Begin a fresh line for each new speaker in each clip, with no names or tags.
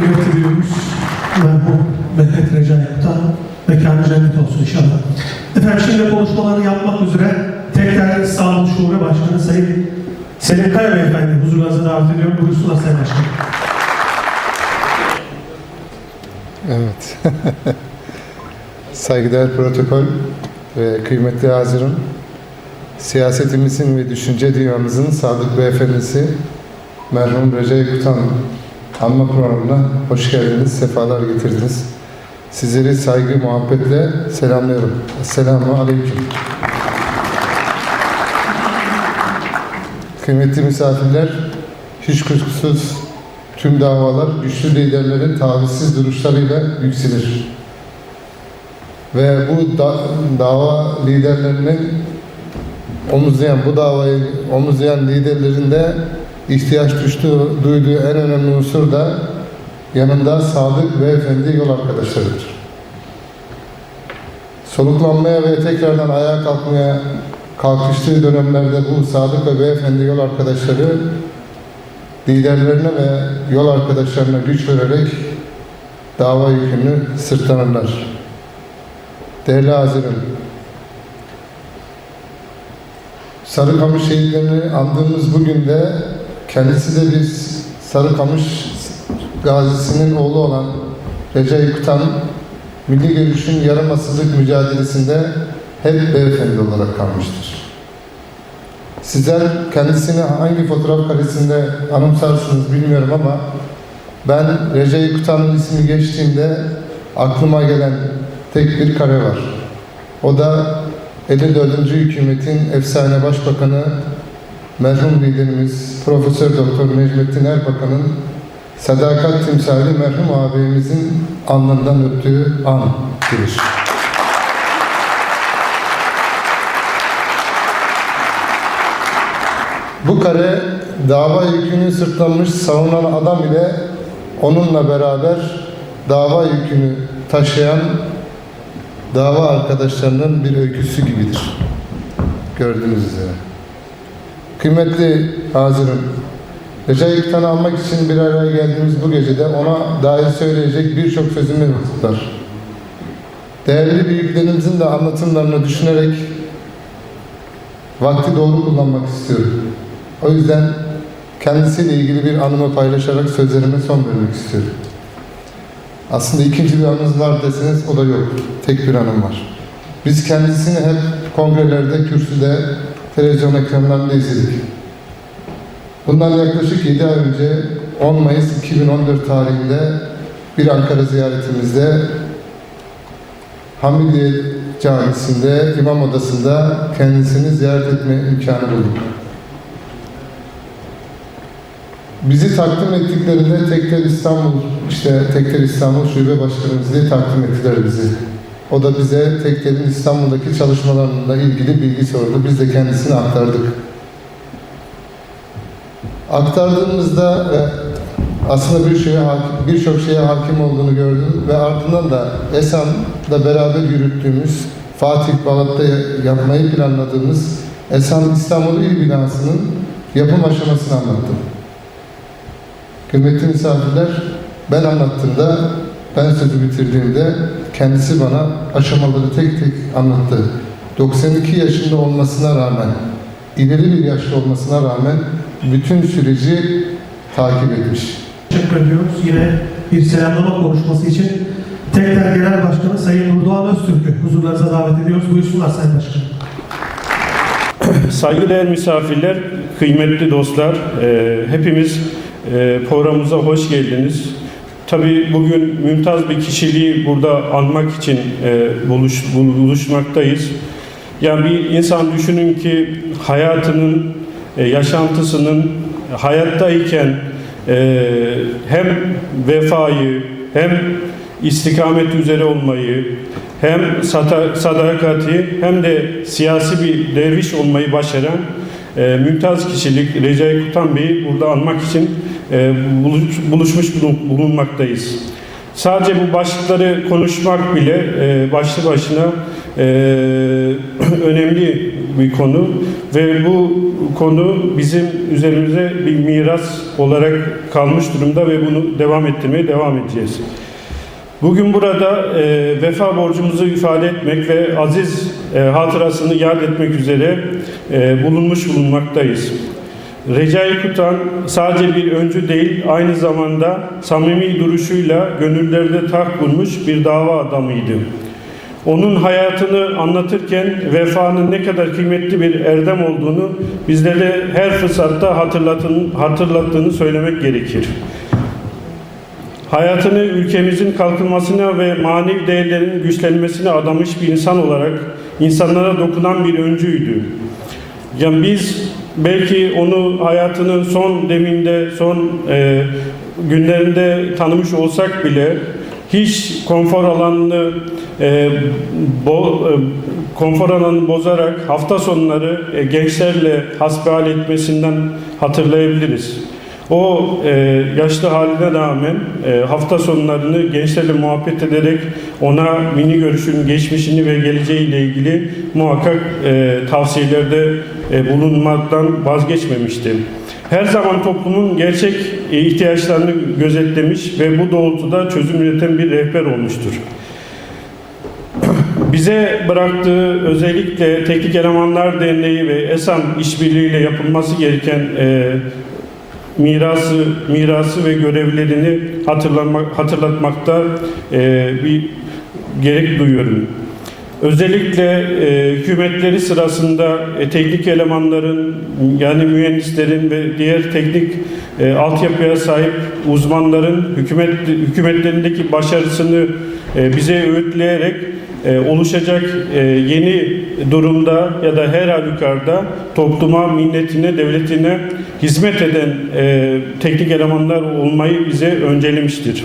büyüğümüz merhum Mehmet Recai Kutan mekanı cennet olsun inşallah. Efendim şimdi konuşmaları yapmak üzere tekrar İstanbul Şube Başkanı Sayın Selim Kaya Beyefendi huzurlarınıza davet ediyorum. Buyursunlar Sayın Başkanım.
Evet. Saygıdeğer protokol ve kıymetli hazırım. Siyasetimizin ve düşünce dünyamızın sadık beyefendisi merhum Recep Kutan anma programına hoş geldiniz, sefalar getirdiniz. Sizleri saygı, muhabbetle selamlıyorum. Esselamu Aleyküm. Kıymetli misafirler, hiç kuşkusuz tüm davalar güçlü liderlerin tavizsiz duruşlarıyla yükselir. Ve bu da- dava liderlerinin omuzlayan, bu davayı omuzlayan liderlerin de ihtiyaç düştüğü, duyduğu en önemli unsur da yanında sadık ve efendi yol arkadaşlarıdır. Soluklanmaya ve tekrardan ayağa kalkmaya kalkıştığı dönemlerde bu sadık ve beyefendi yol arkadaşları liderlerine ve yol arkadaşlarına güç vererek dava yükünü sırtlanırlar. Değerli hazırım, Sarıkamış şehitlerini andığımız bugün de kendisi de bir Sarıkamış gazisinin oğlu olan Recai Kutan, milli görüşün yarımasızlık mücadelesinde hep beyefendi olarak kalmıştır. Sizler kendisini hangi fotoğraf karesinde anımsarsınız bilmiyorum ama ben Recep Kutan'ın ismi geçtiğinde aklıma gelen tek bir kare var. O da 54. hükümetin efsane başbakanı merhum liderimiz Profesör Doktor Necmettin Erbakan'ın sadakat timsali merhum ağabeyimizin alnından öptüğü andır. Bu kare dava yükünü sırtlanmış savunan adam ile onunla beraber dava yükünü taşıyan dava arkadaşlarının bir öyküsü gibidir. Gördüğünüz üzere. Kıymetli hazırım, Recep İktan'ı almak için bir araya geldiğimiz bu gecede ona dair söyleyecek birçok sözümüz var. Değerli büyüklerimizin de anlatımlarını düşünerek vakti doğru kullanmak istiyorum. O yüzden kendisiyle ilgili bir anımı paylaşarak sözlerime son vermek istiyorum. Aslında ikinci bir anınız var deseniz o da yok. Tek bir anım var. Biz kendisini hep kongrelerde, kürsüde, televizyon ekranlarında izledik. Bundan yaklaşık 7 ay önce 10 Mayıs 2014 tarihinde bir Ankara ziyaretimizde Hamidiye Camisi'nde, imam odasında kendisini ziyaret etme imkanı bulduk. Bizi takdim ettiklerinde Tekler İstanbul, işte Tekler İstanbul Şube Başkanımız diye takdim ettiler bizi. O da bize Tekler'in İstanbul'daki çalışmalarıyla ilgili bilgi sordu. Biz de kendisine aktardık. Aktardığımızda ve aslında bir şeye birçok şeye hakim olduğunu gördüm ve ardından da Esan'la beraber yürüttüğümüz Fatih Balat'ta yapmayı planladığımız Esan İstanbul İl Binası'nın yapım aşamasını anlattım. Kıymetli misafirler, ben anlattığımda, ben sözü bitirdiğimde kendisi bana aşamaları tek tek anlattı. 92 yaşında olmasına rağmen, ileri bir yaşta olmasına rağmen bütün süreci takip etmiş.
Teşekkür ediyoruz. Yine bir selamlama konuşması için tekrar Genel Başkanı Sayın Nurdoğan Öztürk'ü huzurlarınıza davet ediyoruz. Buyursunlar Sayın Başkanım.
Saygıdeğer misafirler, kıymetli dostlar, e, hepimiz e, programımıza hoş geldiniz. Tabii bugün mümtaz bir kişiliği burada anmak için e, buluş, buluşmaktayız. Yani bir insan düşünün ki hayatının, e, yaşantısının hayattayken e, hem vefayı hem istikamet üzere olmayı hem sadakati hem de siyasi bir derviş olmayı başaran e, mümtaz kişilik Recai Kutan Bey'i burada anmak için buluşmuş bulun- bulunmaktayız. Sadece bu başlıkları konuşmak bile e, başlı başına e, önemli bir konu. ve bu konu bizim üzerimize bir miras olarak kalmış durumda ve bunu devam ettirmeye devam edeceğiz. Bugün burada e, vefa borcumuzu ifade etmek ve aziz e, hatırasını yad etmek üzere e, bulunmuş bulunmaktayız. Recai Kutan sadece bir öncü değil, aynı zamanda samimi duruşuyla gönüllerde taht kurmuş bir dava adamıydı. Onun hayatını anlatırken vefanın ne kadar kıymetli bir erdem olduğunu bizlere her fırsatta hatırlatın, hatırlattığını söylemek gerekir. Hayatını ülkemizin kalkınmasına ve manevi değerlerin güçlenmesine adamış bir insan olarak insanlara dokunan bir öncüydü. Yani biz belki onu hayatının son deminde, son e, günlerinde tanımış olsak bile hiç konfor alanını e, bo, e, konfor alanını bozarak hafta sonları e, gençlerle hasbihal etmesinden hatırlayabiliriz. O e, yaşlı haline rağmen e, hafta sonlarını gençlerle muhabbet ederek ona mini görüşün geçmişini ve geleceğiyle ilgili muhakkak e, tavsiyelerde bulunmaktan vazgeçmemişti. Her zaman toplumun gerçek e, ihtiyaçlarını gözetlemiş ve bu doğrultuda çözüm üreten bir rehber olmuştur. Bize bıraktığı özellikle Teknik Elemanlar Derneği ve ESAM işbirliğiyle yapılması gereken e, mirası mirası ve görevlerini hatırlamak, hatırlatmakta e, bir gerek duyuyorum. Özellikle e, hükümetleri sırasında e, teknik elemanların yani mühendislerin ve diğer teknik e, altyapıya sahip uzmanların hükümet hükümetlerindeki başarısını e, bize öğütleyerek e, oluşacak e, yeni durumda ya da her halükarda topluma, milletine, devletine hizmet eden e, teknik elemanlar olmayı bize öncelemiştir.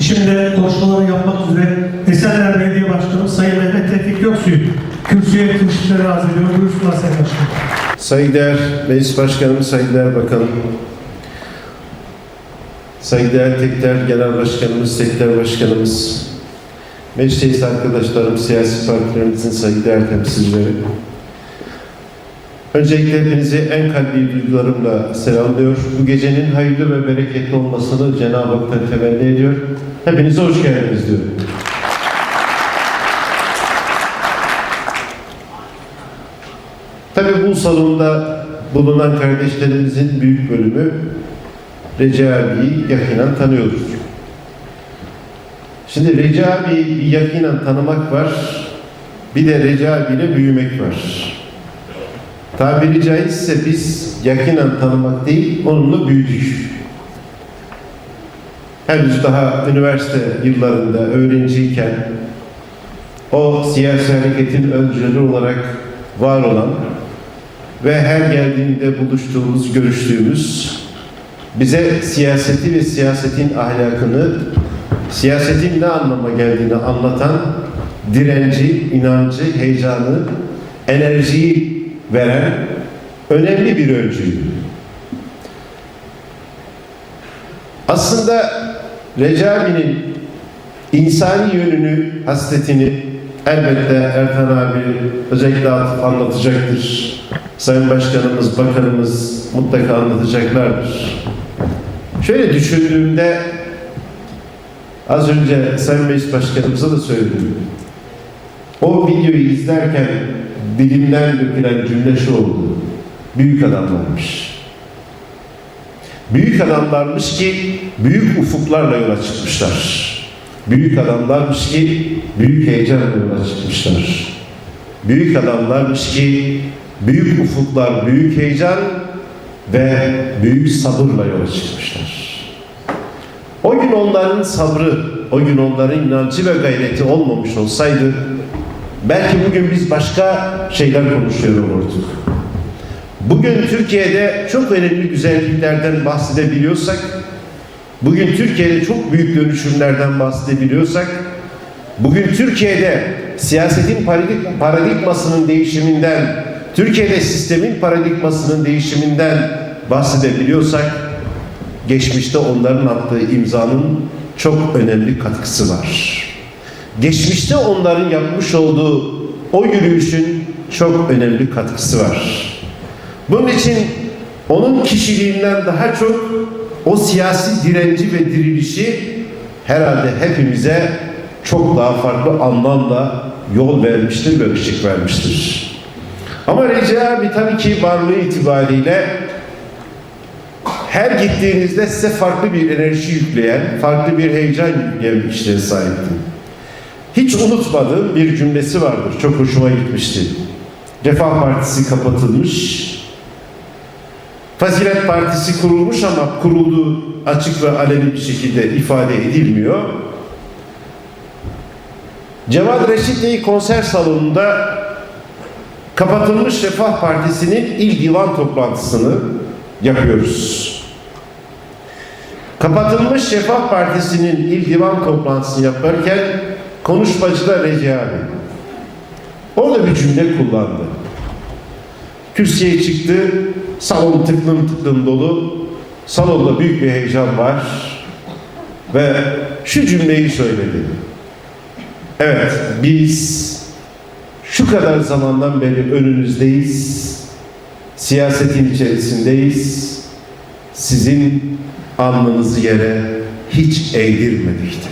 Şimdi konuşmaları yapmak üzere Esenler Belediye Başkanı Sayın Mehmet Tevfik Göksu'yu kürsüye teşrifleri arz ediyorum. Buyursunlar Sayın Başkanım.
Saygıdeğer Meclis Başkanımız, saygıdeğer Bakanım, saygıdeğer Tekler Genel Başkanımız, Tekler Başkanımız, meclis arkadaşlarım, siyasi partilerimizin saygıdeğer temsilcileri. Öncelikle hepinizi en kalbi duygularımla selamlıyor. Bu gecenin hayırlı ve bereketli olmasını Cenab-ı Hak'tan temenni ediyor. Hepinize hoş geldiniz diyorum. Tabii bu salonda bulunan kardeşlerimizin büyük bölümü Recai abiyi yakinen tanıyoruz. Şimdi Recai abiyi yakinen tanımak var, bir de Recai abiyle büyümek var. Tabiri caizse biz yakinen tanımak değil, onunla büyüdük. Henüz daha üniversite yıllarında öğrenciyken o siyasi hareketin öncüleri olarak var olan ve her geldiğinde buluştuğumuz, görüştüğümüz bize siyaseti ve siyasetin ahlakını, siyasetin ne anlama geldiğini anlatan direnci, inancı, heyecanı, enerjiyi veren önemli bir öncüydü. Aslında Recabi'nin insani yönünü, hasletini elbette Erkan abi özellikle Atıf anlatacaktır. Sayın Başkanımız, Bakanımız mutlaka anlatacaklardır. Şöyle düşündüğümde az önce Sayın Meclis Başkanımıza da söyledim. O videoyu izlerken dilimden dökülen cümle şu oldu. Büyük adamlarmış. Büyük adamlarmış ki büyük ufuklarla yola çıkmışlar. Büyük adamlarmış ki büyük heyecanla yola çıkmışlar. Büyük adamlarmış ki büyük ufuklar, büyük heyecan ve büyük sabırla yola çıkmışlar. O gün onların sabrı, o gün onların inancı ve gayreti olmamış olsaydı belki bugün biz başka şeyler konuşuyor olurduk. Bugün Türkiye'de çok önemli güzelliklerden bahsedebiliyorsak, bugün Türkiye'de çok büyük dönüşümlerden bahsedebiliyorsak, bugün Türkiye'de siyasetin paradig- paradigmasının değişiminden, Türkiye'de sistemin paradigmasının değişiminden bahsedebiliyorsak, geçmişte onların attığı imzanın çok önemli katkısı var. Geçmişte onların yapmış olduğu o yürüyüşün çok önemli katkısı var. Bunun için onun kişiliğinden daha çok o siyasi direnci ve dirilişi herhalde hepimize çok daha farklı anlamda yol vermiştir ve ışık vermiştir. Ama Recep abi tabii ki varlığı itibariyle her gittiğinizde size farklı bir enerji yükleyen, farklı bir heyecan yükleyen bir kişiliğe sahipti. Hiç unutmadığım bir cümlesi vardır. Çok hoşuma gitmişti. Refah Partisi kapatılmış. Fazilet Partisi kurulmuş ama kurulduğu açık ve aleni bir şekilde ifade edilmiyor. Cevat Reşit Bey konser salonunda kapatılmış Refah Partisi'nin il divan toplantısını yapıyoruz. Kapatılmış Refah Partisi'nin il divan toplantısını yaparken konuşmacı da Recep abi. Orada bir cümle kullandı. Kürsüye çıktı, salon tıklım tıklım dolu, salonda büyük bir heyecan var ve şu cümleyi söyledi. Evet, biz şu kadar zamandan beri önünüzdeyiz, siyasetin içerisindeyiz, sizin alnınızı yere hiç eğdirmedik dedi.